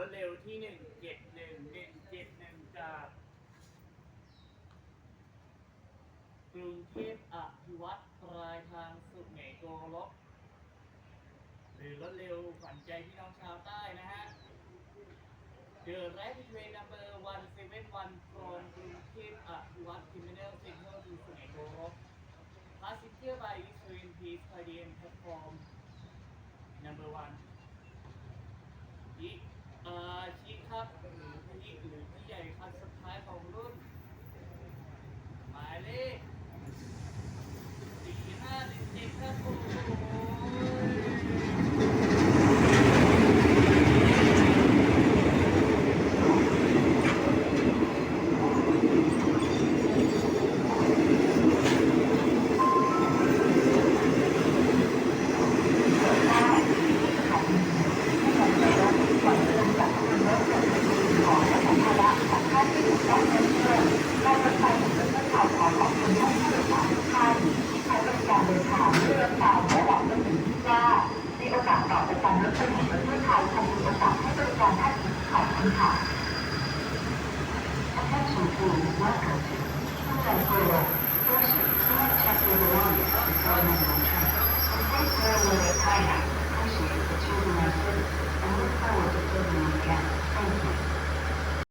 รถเร็วที่หนึ่งเจ็ดหนึ่งหนึ่งเจ็ดหนึ่งจากกรุงเทพอภิวัตรปลายทางสุดเหนโกลกหรือรถเร็วขวัญใจพี่น้องชาวใต้นะฮะ The Rapid Train Number 171 from กรุงเทพอภิวัตร Terminal Central to สุไหงโกลก Passenger by this train please climb platform number one อีกเอ่อ ชี้ครับหรือพี่หรือพี่ใหญ่คันสุดท้ายของรุ่น หมายเลขสี่ห้าหนึ่งเจ็ดครับ Thank Attention please, welcome to Please check your belongings on train. The the children.